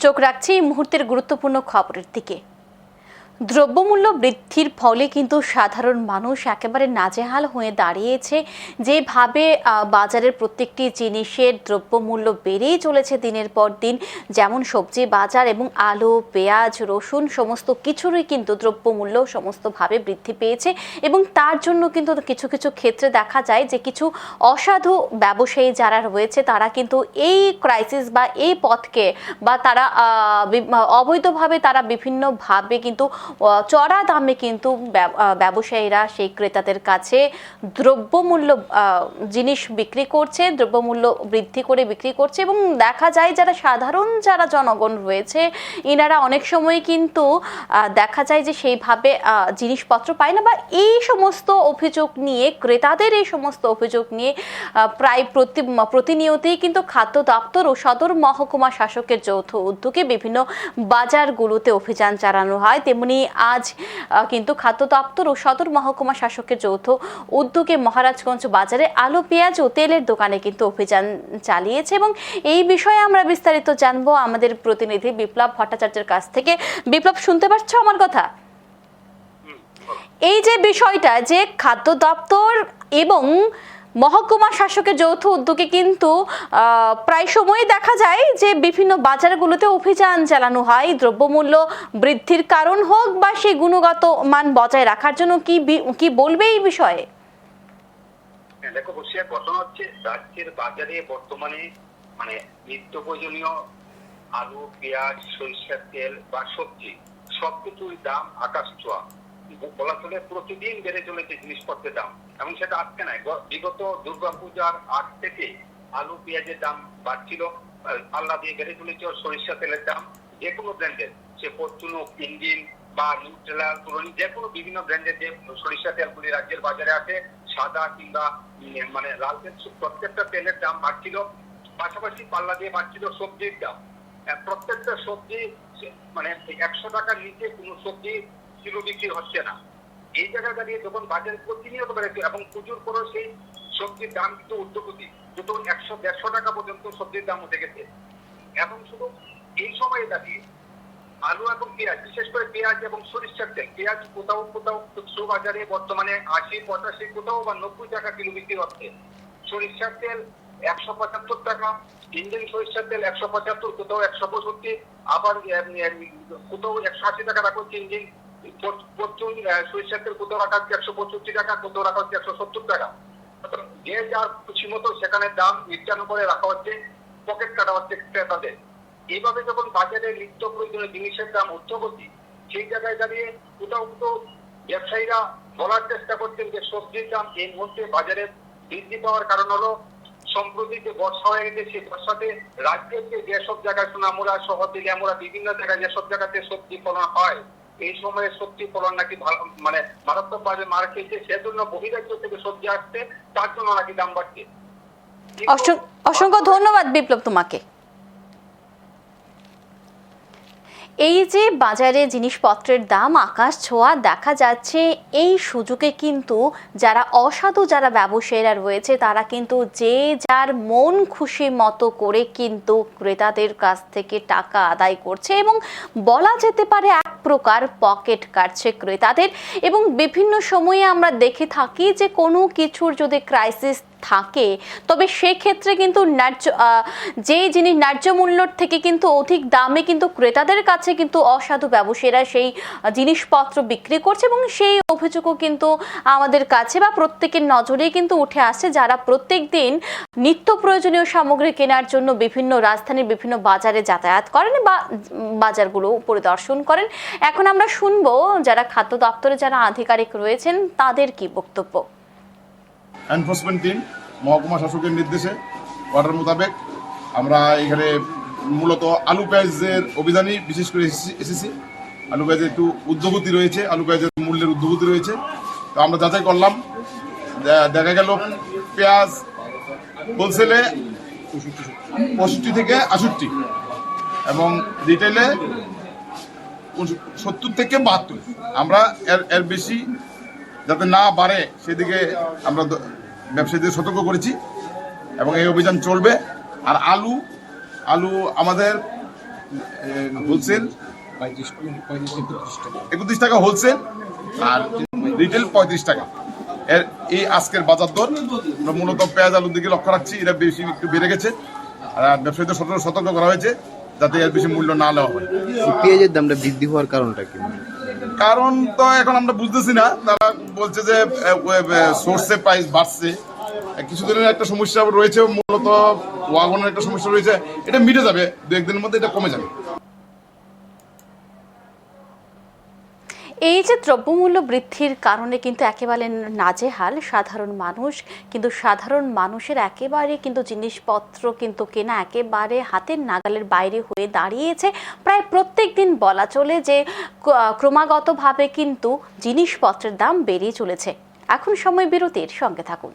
চোখ রাখছি এই মুহূর্তের গুরুত্বপূর্ণ খবরের দিকে। দ্রব্যমূল্য বৃদ্ধির ফলে কিন্তু সাধারণ মানুষ একেবারে নাজেহাল হয়ে দাঁড়িয়েছে। যেভাবে বাজারের প্রত্যেকটি জিনিসের দ্রব্যমূল্য বেড়েই চলেছে দিনের পর দিন, যেমন সবজি বাজার এবং আলু, পেঁয়াজ, রসুন, সমস্ত কিছুরই কিন্তু দ্রব্যমূল্য সমস্তভাবে বৃদ্ধি পেয়েছে এবং তার জন্য কিন্তু কিছু কিছু ক্ষেত্রে দেখা যায় যে কিছু অসাধু ব্যবসায়ী যারা রয়েছে, তারা কিন্তু এই ক্রাইসিস বা এই পথকে বা তারা অবৈধভাবে তারা বিভিন্নভাবে কিন্তু চড়া দামে কিন্তু ব্যবসায়ীরা সেই ক্রেতাদের কাছে দ্রব্যমূল্য জিনিস বিক্রি করছে, দ্রব্যমূল্য বৃদ্ধি করে বিক্রি করছে এবং দেখা যায় যারা সাধারণ যারা জনগণ রয়েছে এনারা অনেক সময় কিন্তু দেখা যায় যে সেইভাবে জিনিসপত্র পায় না বা এই সমস্ত অভিযোগ নিয়ে, ক্রেতাদের এই সমস্ত অভিযোগ নিয়ে প্রায় প্রতি, প্রতিনিয়তই কিন্তু খাদ্য দপ্তর ও সদর মহকুমা শাসকের যৌথ উদ্যোগে বিভিন্ন বাজারগুলোতে অভিযান চালানো হয়। তেমনি আজ কিন্তু খাদ্য দপ্তর ও সদর মহকুমা শাসকের যৌথ উদ্যোগে মহারাজগঞ্জ বাজারে আলু পেঁয়াজ ও তেলের দোকানে কিন্তু অভিযান চালিয়েছে এবং এই বিষয়ে আমরা বিস্তারিত জানব আমাদের প্রতিনিধি বিপ্লব ভট্টাচার্যের কাছ থেকে। বিপ্লব শুনতে পারছ আমার কথা? এই যে বিষয়টা যে খাদ্য দপ্তর এবং মহকুমা শাসকের যৌথ উদ্যোগে কিন্তু প্রায় সময়ই দেখা যায় যে বিভিন্ন বাজারগুলোতে অভিযান চালানো হয় দ্রব্যমূল্য বৃদ্ধির কারণ হোক বা সেই গুণগত মান বজায় রাখার জন্য কি কি বলবে এই বিষয়ে? হ্যাঁ, দেখো বসিয়া ঘটনা হচ্ছে রাজ্যের বাজারে বর্তমানে মানে নিত্য প্রয়োজনীয় আলু পেঁয়াজ সরিষার তেল বা সবজি সবকিছুর দাম আকাশ ছোঁয়া। বলা চলে প্রতিদিন বেড়ে চলেছে জিনিসপত্রের দাম। এবং সেটা আজকে গ- বিগত দুর্গাপূজার আগ থেকে আলু, পেঁয়াজের দাম বাড়ছিল পাল্লা দিয়ে বেড়ে চলেছে সরিষা তেলের দাম যে কোনো ব্র্যান্ডের। সে ফরচুনো ইঞ্জিন বা নিউট্রেলা, পুরনি যে কোনো বিভিন্ন ব্র্যান্ডের যে সরিষা তেলগুলি রাজ্যের বাজারে আছে সাদা কিংবা মানে লাল তেল প্রত্যেকটা তেলের দাম বাড়ছিল। পাশাপাশি পাল্লা দিয়ে বাড়ছিল সবজির দাম। প্রত্যেকটা সবজি মানে একশো টাকার নিচে কোনো সবজি কিলো বিক্রি হচ্ছে না। এই জায়গায় দাঁড়িয়ে যখন বাজারে প্রতিনিয়ত বেড়েছে এবং পুজোর পরেও সেই সবজির দাম কিন্তু ঊর্ধ্বগতি দুটো একশো দেড়শো টাকা পর্যন্ত সবজির দাম উঠে গেছে। এবং শুধু এই সময়ে দাঁড়িয়ে আলু এবং পেঁয়াজ, বিশেষ করে পেঁয়াজ এবং সরিষার তেল, পেঁয়াজ কোথাও কোথাও খুচরো বাজারে বর্তমানে আশি, পঁচাশি, কোথাও বা নব্বই টাকা কিলো বিক্রি হচ্ছে। সরিষার তেল একশো পঁচাত্তর টাকা, ইন্ডিয়ান সরিষার তেল একশো পঁচাত্তর, কোথাও একশো পঁয়ষট্টি, আবার কোথাও একশো আশি টাকা রাখা হচ্ছে ইন্ডিয়ান তেল রাখা হচ্ছে একশো পঁয়ষট্টি টাকা কোথাও রাখা হচ্ছে একশো সত্তর টাকা। যে যার খুশি মতো সেখানে দাম নির্ধারণ করে রাখা হচ্ছে পকেট কাটা হচ্ছে ক্রেতাদের। এইভাবে যখন বাজারে নিত্য প্রয়োজনীয় জিনিসের দাম ঊর্ধ্বগতি সেই জায়গায় দাঁড়িয়ে কোথাও কোথাও ব্যবসায়ীরা বলার চেষ্টা করছেন যে সবজির দাম এই মুহূর্তে বাজারে বৃদ্ধি পাওয়ার কারণ হলো, সম্প্রতি যে বর্ষা হয়ে গেছে, সেই বর্ষাতে রাজ্যের যে যেসব জায়গায় সোনামুড়া, শহর দিলিয়ামুড়া বিভিন্ন জায়গায় যেসব জায়গাতে সবজি ফলন হয় এই সময়ে সবজি ফলন নাকি মানে মারাত্মক ভাবে মার খেয়েছে, সেজন্য বহিরাজ্য থেকে সবজি আসছে, তার জন্য নাকি দাম বাড়ছে। অসংখ্য ধন্যবাদ বিপ্লব তোমাকে। এই যে বাজারে জিনিসপত্রের দাম, আকাশ ছোঁয়া দেখা যাচ্ছে, এই সুযোগে কিন্তু যারা অসাধু যারা ব্যবসায়ীরা রয়েছে, তারা কিন্তু যে যার মন খুশি মতো করে কিন্তু ক্রেতাদের কাছ থেকে টাকা আদায় করছে এবং বলা যেতে পারে এক প্রকার পকেট কাটছে ক্রেতাদের এবং বিভিন্ন সময়ে আমরা দেখে থাকি যে কোনো কিছুর যদি ক্রাইসিস থাকে, তবে সেক্ষেত্রে কিন্তু ন্যায্য যে জিনিস ন্যায্য মূল্যর থেকে কিন্তু অধিক দামে কিন্তু ক্রেতাদের কাছে কিন্তু অসাধু ব্যবসায়ীরা সেই জিনিসপত্র বিক্রি করছে এবং সেই অভিযোগও কিন্তু আমাদের কাছে বা প্রত্যেকের নজরেই কিন্তু উঠে আসছে। যারা প্রত্যেক দিন নিত্য প্রয়োজনীয় সামগ্রী কেনার জন্য বিভিন্ন রাজধানীর বিভিন্ন বাজারে যাতায়াত করেন বা বাজারগুলো পরিদর্শন করেন এখন আমরা শুনব যারা খাদ্য দপ্তরে যারা আধিকারিক রয়েছেন, তাদের কি বক্তব্য? এনফোর্সমেন্ট টিম মহকুমা শাসকের নির্দেশে অর্ডার মোতাবেক আমরা এখানে মূলত আলু পেঁয়াজের অভিযানই বিশেষ করে এসেছি- আলু পেঁয়াজের একটু উদ্যোগতি রয়েছে, আলু পেঁয়াজের মূল্যের উদ্যোগতি রয়েছে। তো আমরা যাচাই করলাম দেখা গেল পেঁয়াজ হোলসেলে পঁয়ষট্টি থেকে আষট্টি এবং রিটেলে সত্তর থেকে বাহাত্তর। আমরা এর এর বেশি যাতে না বাড়ে সেদিকে আমরা ব্যবসায়ীদের সতর্ক করেছি এবং এই অভিযান চলবে। আর আলু আলু আমাদের হোলসেল একত্রিশ টাকা হোলসেল আর রিটেল পঁয়ত্রিশ টাকা। এর এই আজকের বাজার দর আমরা মূলত পেঁয়াজ আলুর দিকে লক্ষ্য রাখছি এটা বেশি একটু বেড়ে গেছে। আর ব্যবসায়ীদের সতর্ক সতর্ক করা হয়েছে। যাতে এর বেশি মূল্য না নেওয়া হয়। পেঁয়াজের দামটা বৃদ্ধি হওয়ার কারণটা কি? কারণ তো এখন আমরা বুঝতেছি না। তারা বলছে যে সোর্সে প্রাইস বাড়ছে। কিছুদিনের একটা সমস্যা রয়েছে মূলত ওয়াগনের একটা সমস্যা রয়েছে। এটা মিটে যাবে দু একদিনের মধ্যে এটা কমে যাবে। এই যে দ্রব্যমূল্য বৃদ্ধির কারণে কিন্তু একেবারে নাজেহাল সাধারণ মানুষ, কিন্তু সাধারণ মানুষের একেবারে কিন্তু জিনিসপত্র কিন্তু কেনা একেবারে হাতের নাগালের বাইরে হয়ে দাঁড়িয়েছে। প্রায় প্রত্যেক দিন বলা চলে যে ক্রমাগতভাবে কিন্তু জিনিসপত্রের দাম বেড়েই চলেছে। এখন সময় বিরতির সঙ্গে থাকুন।